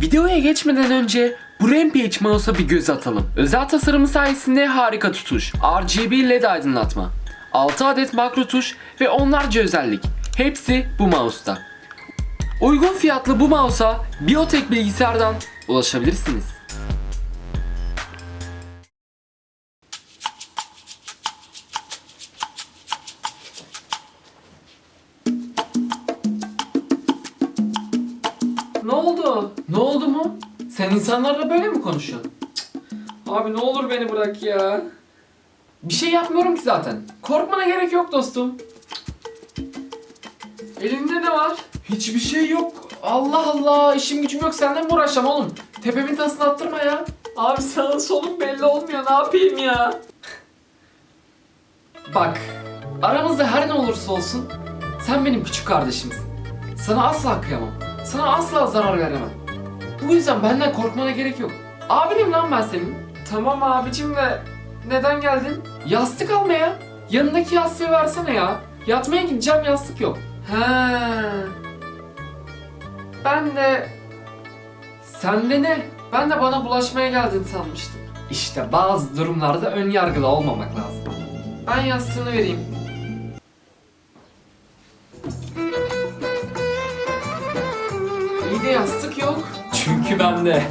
Videoya geçmeden önce bu Rampage mouse'a bir göz atalım. Özel tasarımı sayesinde harika tutuş, RGB LED aydınlatma, 6 adet makro tuş ve onlarca özellik. Hepsi bu mouse'ta. Uygun fiyatlı bu mouse'a Biotek bilgisayardan ulaşabilirsiniz. Ne oldu? Ne oldu mu? Sen insanlarla böyle mi konuşuyorsun? Abi ne olur beni bırak ya. Bir şey yapmıyorum ki zaten. Korkmana gerek yok dostum. Elinde ne var? Hiçbir şey yok. Allah Allah işim gücüm yok senden mi uğraşacağım oğlum? Tepemin tasını attırma ya. Abi sağın solun belli olmuyor ne yapayım ya? Bak aramızda her ne olursa olsun sen benim küçük kardeşimsin. Sana asla kıyamam. Sana asla zarar veremem. Bu yüzden benden korkmana gerek yok. Abinim lan ben senin. Tamam abicim de neden geldin? Yastık almaya. Yanındaki yastığı versene ya. Yatmaya gideceğim yastık yok. He. Ben de... Sen de ne? Ben de bana bulaşmaya geldin sanmıştım. İşte bazı durumlarda ön yargılı olmamak lazım. Ben yastığını vereyim. İyi de yastık yok. Çünkü bende.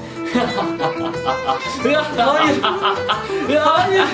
hayır. hayır.